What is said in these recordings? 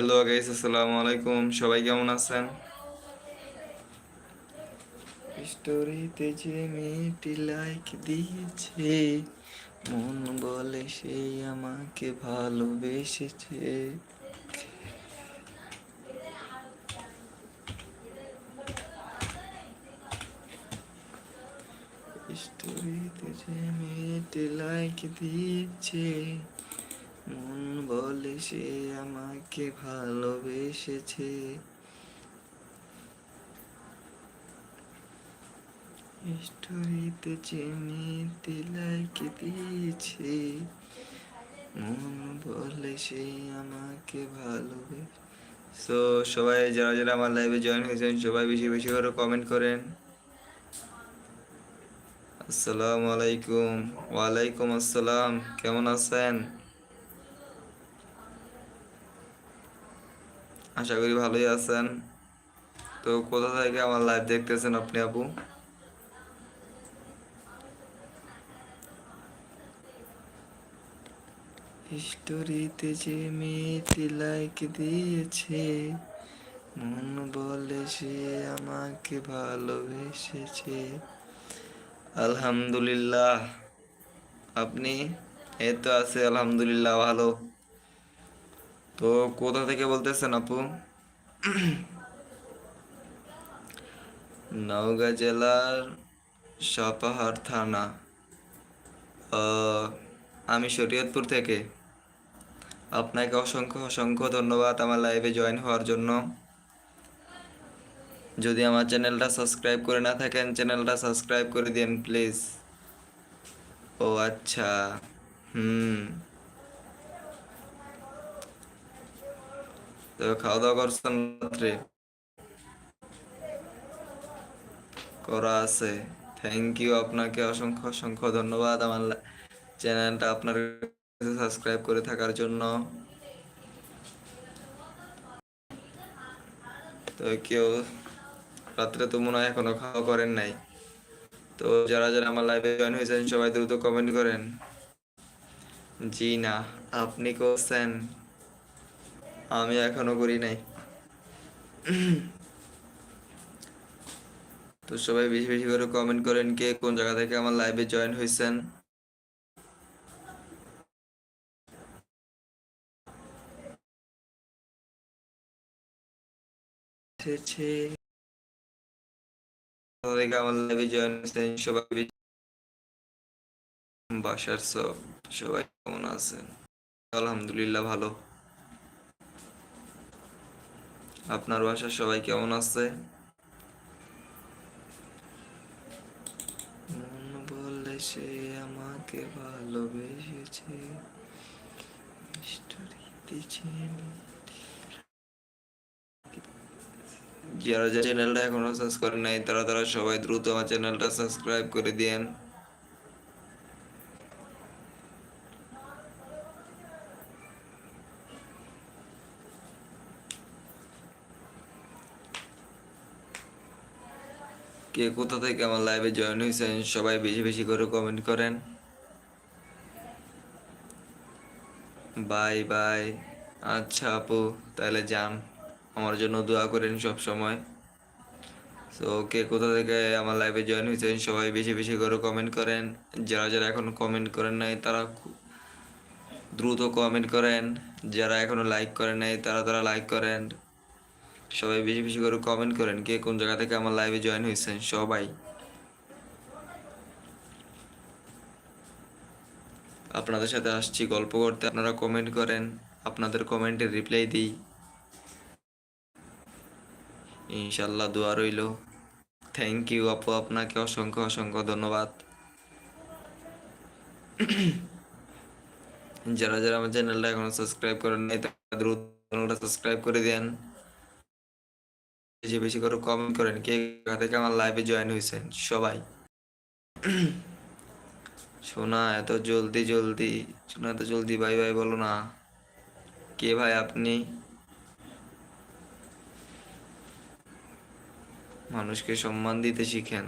Hello guys আসসালামু আলাইকুম। সবাই কেমন আছেন? স্টোরিতে যে মেয়েটি লাইক দিয়েছে, মন বলে সে আমাকে ভালোবেসেছে। স্টোরিতে যে মেয়েটি লাইক দিয়েছে মন বলে সে আমাকে ভালোবেসেছে। স্টোরিতে যে মেয়েটি দিয়েছে? মন বলে সে আমাকে ভালোবেসে সো সবাই যারা যারা আমার লাইভে জয়েন হয়েছেন, সবাই বেশি বেশি করে কমেন্ট করেন। আসসালামু আলাইকুম। ওয়ালাইকুম আসসালাম। কেমন আছেন? আশা করি ভালোই আছেন। তো কোথা থেকে আমার লাইভ দেখতেছেন আপনি আপু? স্টোরিতে যে মেয়েটি লাইক দিয়েছে, মন বলে সে আমাকে ভালোবেসেছে। আলহামদুলিল্লাহ। আপনি? এই তো আছে, আলহামদুলিল্লাহ, ভালো। তো কোথা থেকে বলতেছেন আপু? নওগাঁ জেলার সাপাহার থানা। আমি শরীয়তপুর থেকে। আপনাকে অসংখ্য অসংখ্য ধন্যবাদ আমার লাইভে জয়েন হওয়ার জন্য। যদি আমার চ্যানেলটা সাবস্ক্রাইব করে না থাকেন, চ্যানেলটা সাবস্ক্রাইব করে দিন প্লিজ ও আচ্ছা হুম। তো খাওয়া দাওয়া করছেন রাত্রে? করা আছে। থ্যাংক ইউ আপনাকে অসংখ্য অসংখ্য ধন্যবাদ আমার চ্যানেলটা আপনার সাবস্ক্রাইব করে থাকার জন্য। তো কেউ রাত্রে তো মনে হয় এখনও খাওয়া করেন নাই। তো যারা যারা আমার লাইভে জয়েন হয়েছেন, সবাই দ্রুত কমেন্ট করেন। জি না, আপনি করছেন। আমি এখনও করি নাই। তো সবাই বেশি বেশি করে কমেন্ট করেন কে কোন জায়গা থেকে আমার লাইভে জয়েন হয়েছেন আমার লাইভে জয়েন হয়েছেন সবাই বাসার সব, সবাই কেমন আছেন? আলহামদুলিল্লাহ ভালো। আপনার বাসার সবাই কেমন আছে? মন সে আমাকে ভালোবেসেছে। যারা যারা চ্যানেলটা এখনও সাবস্ক্রাইব করে নাই, তারা তারা সবাই দ্রুত আমার চ্যানেলটা সাবস্ক্রাইব করে দিয়েন। কে কোথা থেকে আমার লাইভে জয়েন হয়েছেন, সবাই বেশি বেশি করে কমেন্ট করেন। Bye bye. আচ্ছা আপু, তাহলে যান। আমার জন্য দোয়া করেন সব সময়। তো কে কোথা থেকে আমার লাইভে জয়েন হয়েছেন, সবাই বেশি বেশি করে কমেন্ট করেন। যারা যারা এখন কমেন্ট করেন নাই, তারা দ্রুত কমেন্ট করেন। যারা এখনও লাইক করেন নাই, তারা তারা লাইক করেন। সবাই বেশি বেশি করে কমেন্ট করেন কে কোন জায়গা থেকে আমার লাইভে জয়েন হয়েছেন, সবাই। আপনাদের সাথে আসছি, গল্প করতে, আপনারা কমেন্ট করেন, আপনাদের কমেন্টে রিপ্লাই দিই। ইনশাল্লাহ দোয়া রইল। থ্যাংক ইউ আপু, আপনাকে অসংখ্য অসংখ্য ধন্যবাদ। যারা যারা আমার চ্যানেলটা এখনও সাবস্ক্রাইব করেন নাই, তারা সাবস্ক্রাইব করে দেন। বেশি বেশি করে কমেন্ট করেন, কে থেকে আমার লাইভে জয়েন হয়েছেন সবাই। শোনা এত জলদি জলদি। শোনা এত জলদি বাই বাই বলো না। কে ভাই আপনি? মানুষকে সম্মান দিতে শিখেন।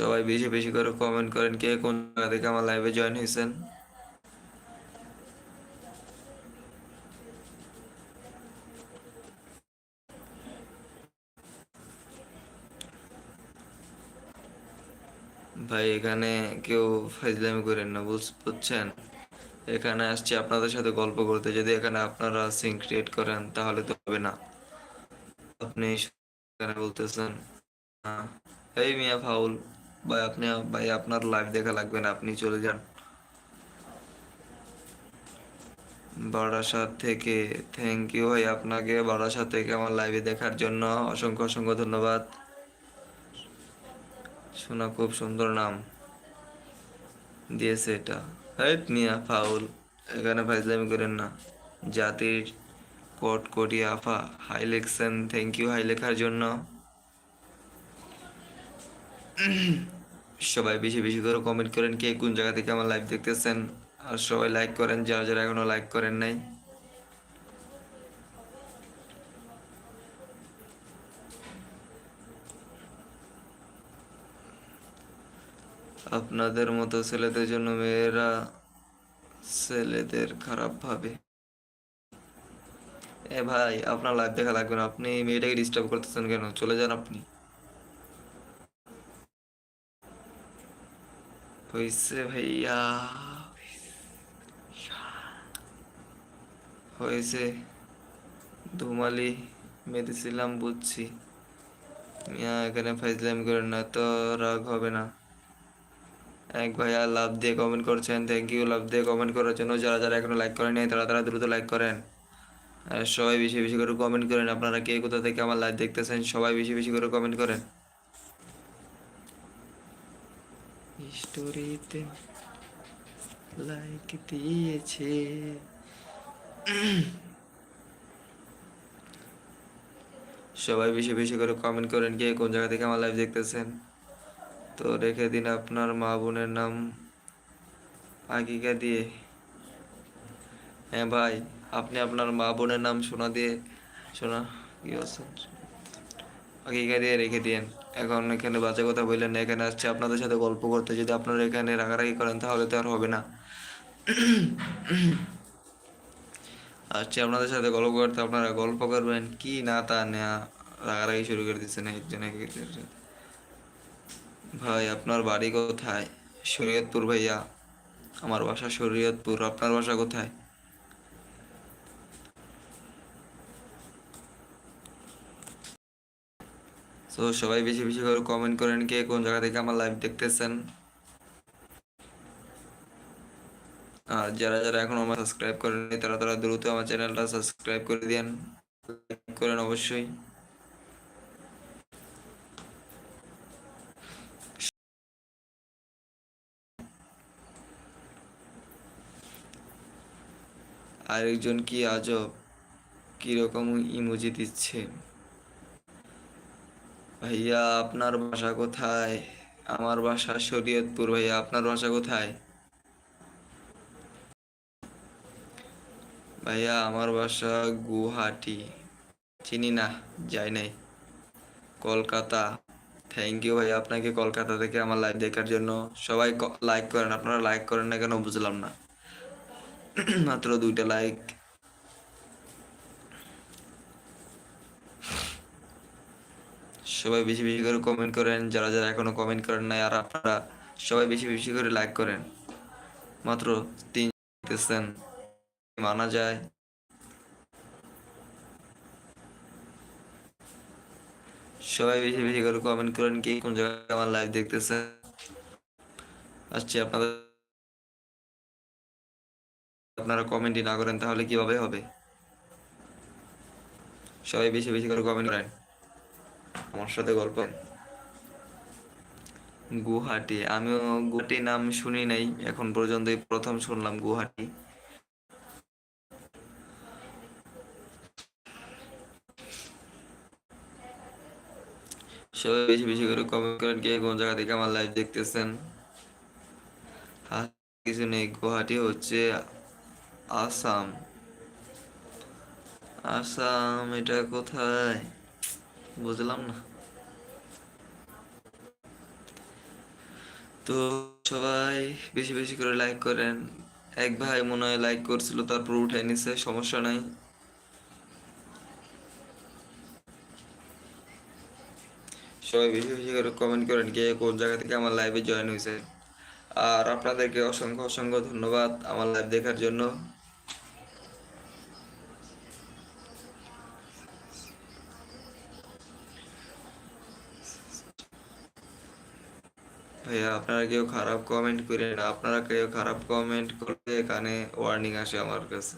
সবাই বেশি বেশি করে কমেন্ট করেন, কে কোন জায়গা থেকে আমার লাইভে জয়েন হয়েছেন ভাই, এখানে কেউ ফাইজলামি করেন না বুঝছেন? এখানে আসছি আপনাদের সাথে গল্প করতে। যদি এখানে আপনারা সিন ক্রিয়েট করেন, তাহলে তো হবে না। আপনি এখানে বলতেছেন। এই মিয়া ফাউল, ভাই, আপনি, ভাই, আপনার লাইভ দেখা লাগবে না, আপনি চলে যান। বারাসাত থেকে থ্যাংক ইউ ভাই, আপনাকে বারাসাত থেকে আমার লাইভে দেখার জন্য অসংখ্য অসংখ্য ধন্যবাদ। শোনা খুব সুন্দর নাম দিয়েছে এটা। হেট মিয়া, ফাউল। এখানে ফাইজলামি করেন না। জাতির কোট কোটি আফা, হাই লেখছেন থ্যাংক ইউ হাই লেখার জন্য। সবাই বেশি বেশি করে কমেন্ট করেন কে কোন জায়গা থেকে আমার লাইভ দেখতেছেন। আর সবাই লাইক করেন, যারা যারা এখনও লাইক করেন নাই। আপনাদের মতো ছেলেদের জন্য মেয়েরা ছেলেদের খারাপ ভাবে। এ ভাই, আপনার লাইভ দেখা লাগবে না। আপনি মেয়েটাকে ডিস্টার্ব করতেছেন কেন? চলে যান আপনি। হয়েছে ভাইয়া। হয়েছে ধুমালি মেরেছিলাম বুঝছি। মিয়া, এখানে ফাইজলাম করেন না তো রাগ হবে না। এক ভাইয়া লাভ দিয়ে কমেন্ট করছেন থ্যাংক ইউ লাভ দিয়ে কমেন্ট করার জন্য যারা যারা এখনও লাইক করেন নাই তারা তারা দ্রুত লাইক করেন। আর সবাই বেশি বেশি করে কমেন্ট করেন আপনারা কে কোথা থেকে আমার লাইভ দেখতেছেন সবাই বেশি বেশি করে কমেন্ট করেন। স্টোরিতে লাইক দিয়েছে। সবাই বেশি বেশি করে কমেন্ট করেন কে কোন জায়গা থেকে আমার লাইভ দেখতেছেন। তো রেখে দিন আপনার মা বোনের নাম আগিকা দিয়ে। হ্যাঁ ভাই, আপনি আপনার মা বোনের নাম সোনা দিয়ে, সোনা কি বলছেন? আগিকা দিয়ে রেখে দিন এখন এখানে বাজে কথা বললেন এখানে আসছে আপনাদের সাথে গল্প করতে। যদি আপনারা এখানে রাগারাগি করেন তাহলে তো আর হবে না। আসছে আপনাদের সাথে গল্প করতে, আপনারা গল্প করবেন কি না তা নেয়া রাগারাগি শুরু করে দিচ্ছেন একজন এক একজনের। ভাই, আপনার বাড়ি কোথায়? শরীয়তপুর ভাইয়া। আমার বাসা শরীয়তপুর, আপনার বাসা কোথায়? তো সবাই বেশি বেশি করে কমেন্ট করেন কে কোন জায়গা থেকে আমার লাইভ দেখতেছেন। আর যারা যারা এখন আমার সাবস্ক্রাইব করেনি তারা তারা দ্রুত আমার চ্যানেলটা সাবস্ক্রাইব করে দেন করেন অবশ্যই। আরেকজন কি আজব? কীরকম ইমোজি দিচ্ছে? ভাইয়া, আপনার বাসা কোথায়? আমার বাসা শরীয়তপুর, ভাইয়া, আপনার বাসা কোথায়? ভাইয়া, আমার বাসা গুয়াহাটি। চিনি না, যাই নাই। কলকাতা। থ্যাংক ইউ ভাইয়া, আপনাকে কলকাতা থেকে আমার লাইভ দেখার জন্য। সবাই লাইক করেন, আপনারা লাইক করেন না কেন বুঝলাম না। মাত্র দুইটা লাইক সবাই বেশি বেশি করে কমেন্ট করেন, যারা যারা এখনও কমেন্ট করেন নাই, আর আপনারা সবাই বেশি বেশি করে লাইক করেন। মাত্র তিন মানা যায়। সবাই বেশি বেশি করে কমেন্ট করেন, কি কোন জায়গায় আমার লাইভ দেখতেছেন আসছি আপনাদের আপনারা কমেন্টই না করেন, তাহলে কীভাবে হবে? সবাই বেশি বেশি করে কমেন্ট করেন। আমার সাথে গল্প। গুয়াহাটি আমিও গুয়াহাটি নাম শুনি নাই, এখন পর্যন্ত প্রথম শুনলাম গুয়াহাটি সবাই বেশি বেশি করে কমেন্ট করেন, কে কোন জায়গা থেকে আমার লাইভ দেখতেছেন। কিছু নেই, গুহাটি হচ্ছে আসাম আসাম এটা কোথায়? বুঝলাম না। তো সবাই বেশি বেশি করে লাইক করেন। এক ভাই মনে হয় লাইক করছিল, তারপর উঠাই নিছে, সমস্যা নাই। সবাই বেশি বেশি করে কমেন্ট করেন কে কোন জায়গা থেকে আমার লাইভে জয়েন হয়েছে আর আপনাদেরকে অসংখ্য অসংখ্য ধন্যবাদ আমার লাইভ দেখার জন্য। ভাইয়া, আপনারা কেউ খারাপ কমেন্ট করেন আপনারা কেউ খারাপ কমেন্ট করলে এখানে ওয়ার্নিং আসে আমার কাছে।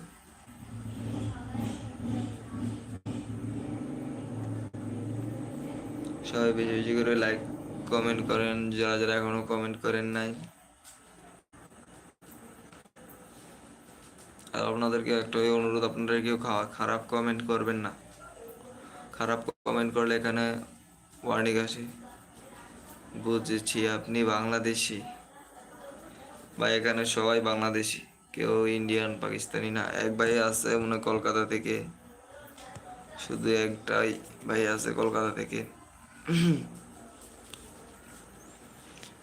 সবাই বেশি বেশি করে লাইক কমেন্ট করেন। যারা যারা এখনও কমেন্ট করেন নাই। আর আপনাদেরকে একটা অনুরোধ, আপনারা কেউ খারাপ কমেন্ট করবেন না। খারাপ কমেন্ট করলে এখানে ওয়ার্নিং আসে। বুঝেছি, আপনি বাংলাদেশি। বা এখানে সবাই বাংলাদেশি, কেউ ইন্ডিয়ান, পাকিস্তানি না। এক ভাই আছে মনে কলকাতা থেকে। শুধু একটাই ভাই আছে কলকাতা থেকে।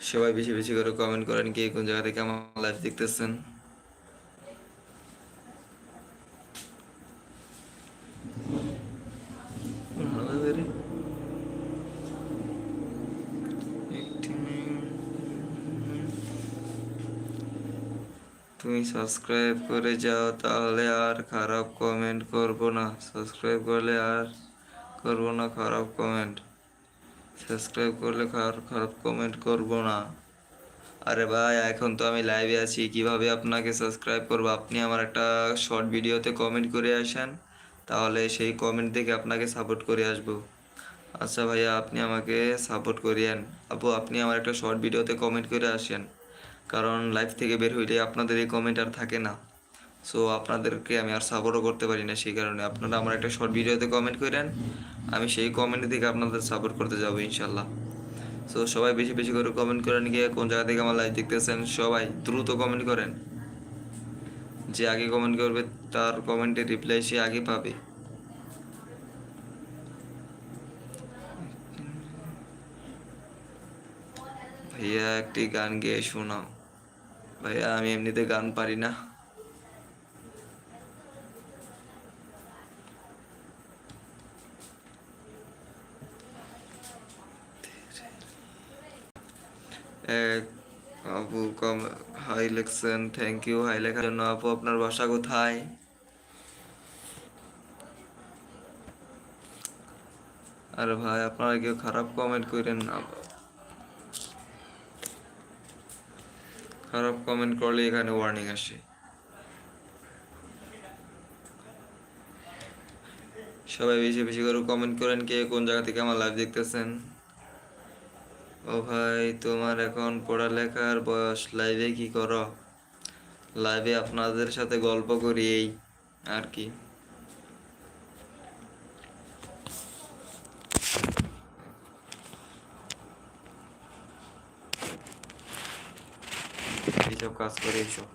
সবাই বেশি বেশি করে কমেন্ট করেন কে কোন জায়গা থেকে আমার লাইফ দেখতেছেন। তুমি সাবস্ক্রাইব করে যাও, তাহলে আর খারাপ কমেন্ট করব না। সাবস্ক্রাইব করলে আর করব না খারাপ কমেন্ট সাবস্ক্রাইব করলে খারাপ খারাপ কমেন্ট করব না। আরে ভাই, এখন তো আমি লাইভে আছি, কীভাবে আপনাকে সাবস্ক্রাইব করব? আপনি আমার একটা শর্ট ভিডিওতে কমেন্ট করে আসেন, তাহলে সেই কমেন্ট থেকে আপনাকে সাপোর্ট করে আসব। আচ্ছা ভাইয়া, আপনি আমাকে সাপোর্ট করিয়েন। আপু, আপনি আমার একটা শর্ট ভিডিওতে কমেন্ট করে আসেন। কারণ লাইভ থেকে বের হইলে আপনাদের এই কমেন্ট আর থাকে না। সো আপনাদেরকে আমি আর সাপোর্টও করতে পারি না সেই কারণে। আপনারা আমার একটা শর্ট ভিডিওতে কমেন্ট করেন, আমি সেই কমেন্ট থেকে আপনাদের সাপোর্ট করতে যাব ইনশাল্লাহ সো সবাই বেশি বেশি করে কমেন্ট করেন গিয়ে কোন জায়গা থেকে আমার লাইভ দেখতেছেন, সবাই দ্রুত কমেন্ট করেন। যে আগে কমেন্ট করবে, তার কমেন্টের রিপ্লাই সে আগে পাবে। ভাইয়া, একটি গান গেয়ে শোনাও। ভাইয়া, আমি এমনিতে গান পারি না। আপু, কম, হাই লেখছেন থ্যাংক ইউ হাই লেখার জন্য আপু, আপনার বাসা কোথায়? আরে ভাই, আপনারা কেউ খারাপ কমেন্ট করেন না খারাপ কমেন্ট করলে এখানে ওয়ার্নিং আসে। সবাই বেশি বেশি করে কমেন্ট করেন কে কোন জায়গা থেকে আমার লাইভ দেখতেছেন। ও ভাই, তোমার এখন পড়ালেখার বয়স লাইভে কি করো? লাইভে আপনাদের সাথে গল্প করি এই, আর কি। এইসব কাজ করে এইসব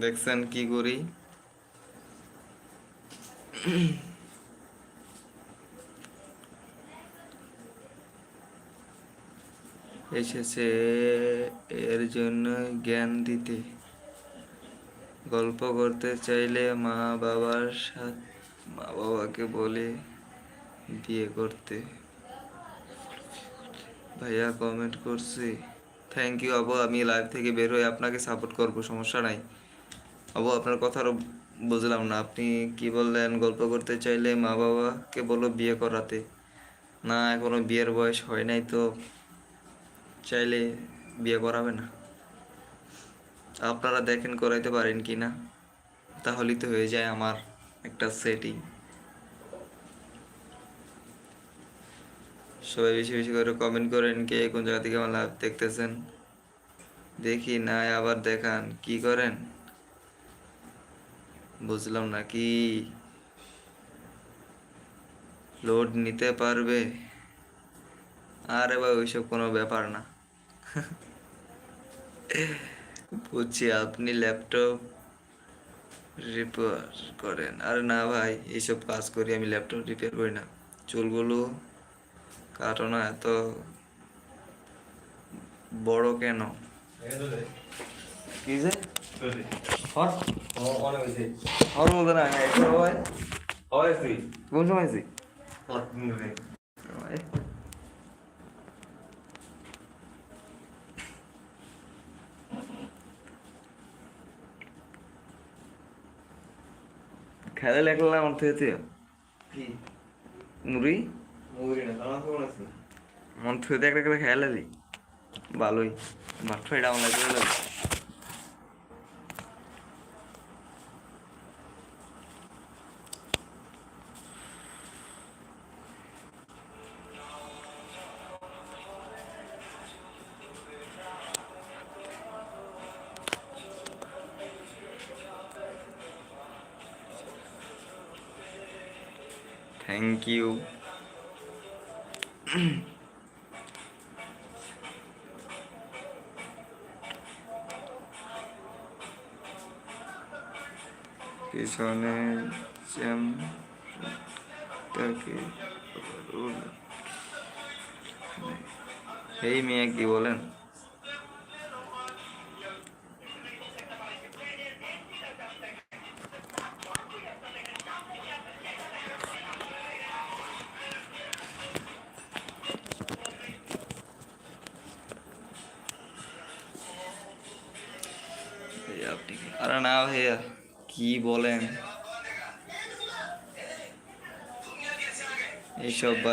দেখছেন কি করি এসেছে এর জন্য জ্ঞান দিতে। গল্প করতে চাইলে মা বাবার সাথে মা বাবাকে বলে বিয়ে করতে। ভাইয়া কমেন্ট করছি থ্যাংক ইউ আবু, আমি লাইভ থেকে বের হয়ে আপনাকে সাপোর্ট করব, সমস্যা নাই। আবু, আপনার কথা বুঝলাম না, আপনি কি বললেন? গল্প করতে চাইলে মা বাবাকে বলো বিয়ে করাতে। না, এখনও বিয়ের বয়স হয় নাই তো, চাইলে বিয়ে করাবে না। আপনারা দেখেন, করাইতে পারেন কি না? তাহলেই তো হয়ে যায় আমার। একটা সেটিং সবাই বেশি বেশি করে কমেন্ট করেন কে কোন জায়গা থেকে আমার লাইভ দেখতেছেন। দেখি না আবার দেখান। কি করেন? বুঝলাম না কি? লোড নিতে পারবে? আরে ভাই, ওইসব কোনো ব্যাপার না। বুঝছি, আপনি ল্যাপটপ রিপেয়ার করেন। আরে না ভাই এইসব কাজ করি আমি ল্যাপটপ রিপেয়ার করি না। চুলগুলো কাটো না এত বড় কেন? কি যে? বলতে না হয় কোন সময় খেলে লেখলা আমার থেকে কি? নুরি মুভি না আছে? মন থেকে একটা করে খেয়াল ভালোই। মাত্র এটা আমার করে থ্যাংক ইউ পিছনে এই মেয়ে কি বলেন?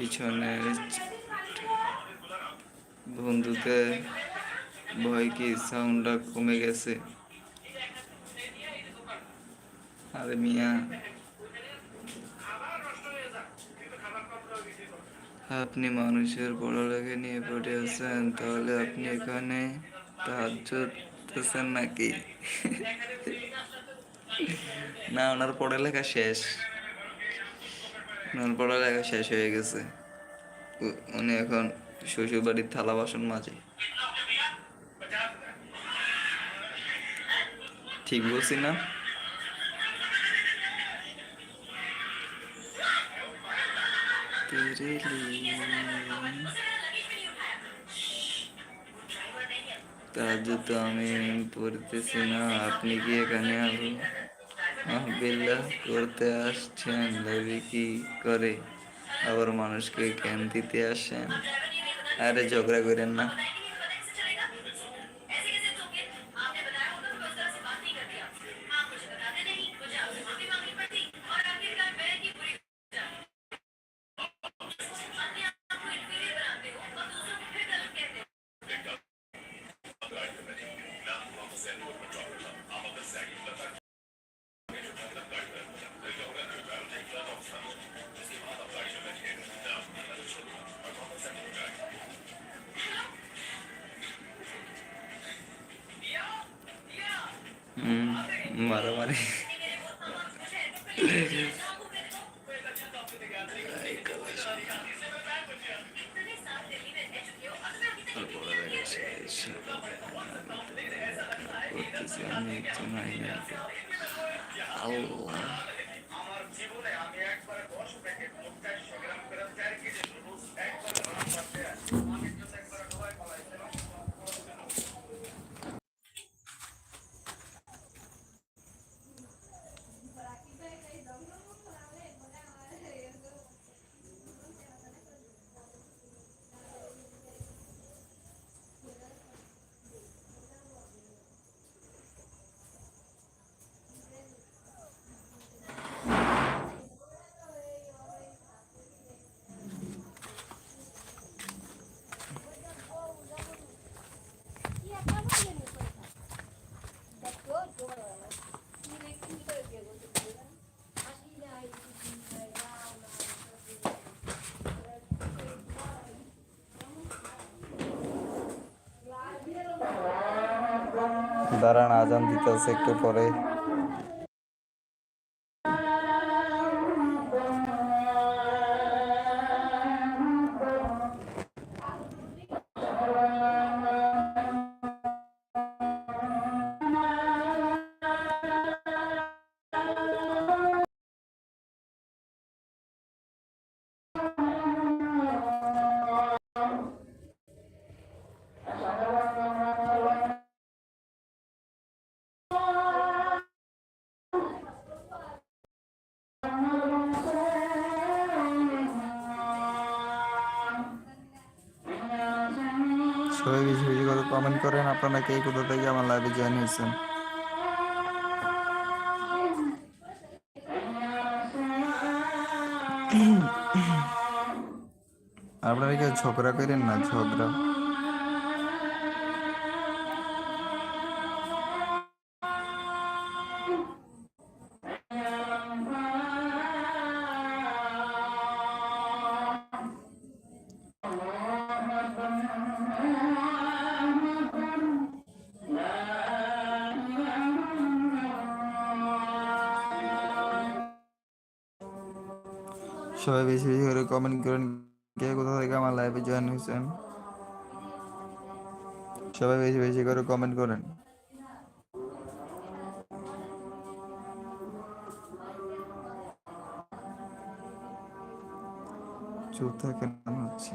পিছনের বন্ধুকে ভয় কি সাউন্ডটা কমে গেছে? আরে মিয়া। আপনি মানুষের পড়ালেখা নিয়ে পড়ে আছেন, তাহলে আপনি এখানে নাকি? না, ওনার পড়ালেখা শেষ। ওনার পড়ালেখা শেষ হয়ে গেছে। উনি এখন শ্বশুর বাড়ির থালা বাসন মাঝে ঠিক বলছি না? তেরে তো আমি পড়তেছি না, আপনি কি এখানে আরও মাহবিল্লাহ করতে আসছেন, দাবি কি করে? আবার মানুষকে জ্ঞান দিতে আসেন আরে ঝগড়া করেন না। মারামারি দাঁড়ান আজান দিতেছে একটু পরে। করেন এই কথা কোথা থেকে আমার লাইভে জয়েন হয়েছেন? আপনারা কেউ ঝগড়া করেন না? ঝগড়া? কমেন্ট করেন কে, কোথা থেকে আমার লাইভে জয়েন হয়েছেন? সবাই বেশি বেশি করে কমেন্ট করেন। চুপ থাকেন হচ্ছে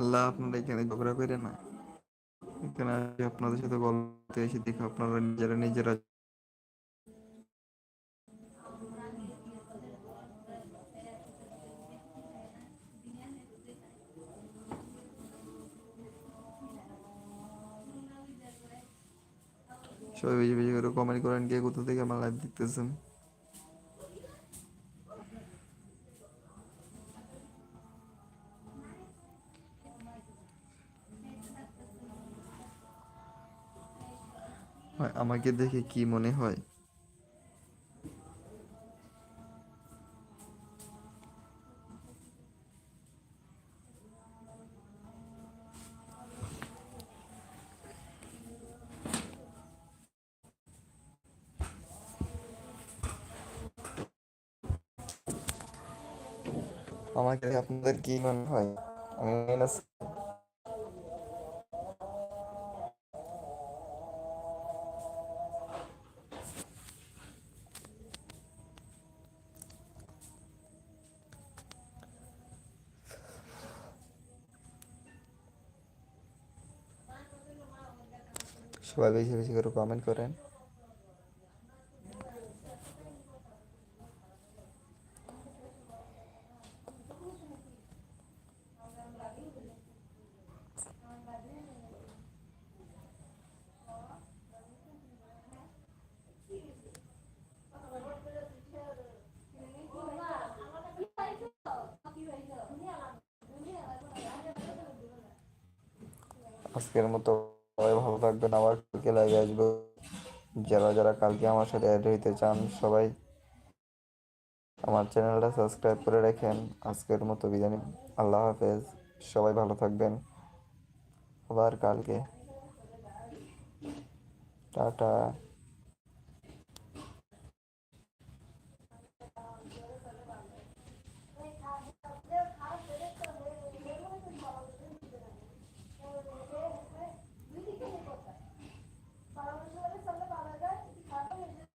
আল্লাহ আপনারা এখানে ঝগড়া করে না। এখানে আপনাদের সাথে বলতে এসে দেখে আপনারা নিজেরা নিজেরা সবাই বেশি বেশি করে কমেন্ট করেন কে কোথা থেকে আমার লাইভ দেখতেছেন। আমাকে দেখে কি মনে হয়? আমাকে আপনাদের কি মনে হয়? আমি সবাই বেশি বেশি করে কমেন্ট করেন আজকের মতো সবাই ভালো থাকবেন, আবার কালকে লাইভে আসব। যারা যারা কালকে আমার সাথে অ্যাড হইতে চান, সবাই আমার চ্যানেলটা সাবস্ক্রাইব করে রাখেন। আজকের মতো বিদায়। আল্লাহ হাফেজ। সবাই ভালো থাকবেন। আবার কালকে। টাটা।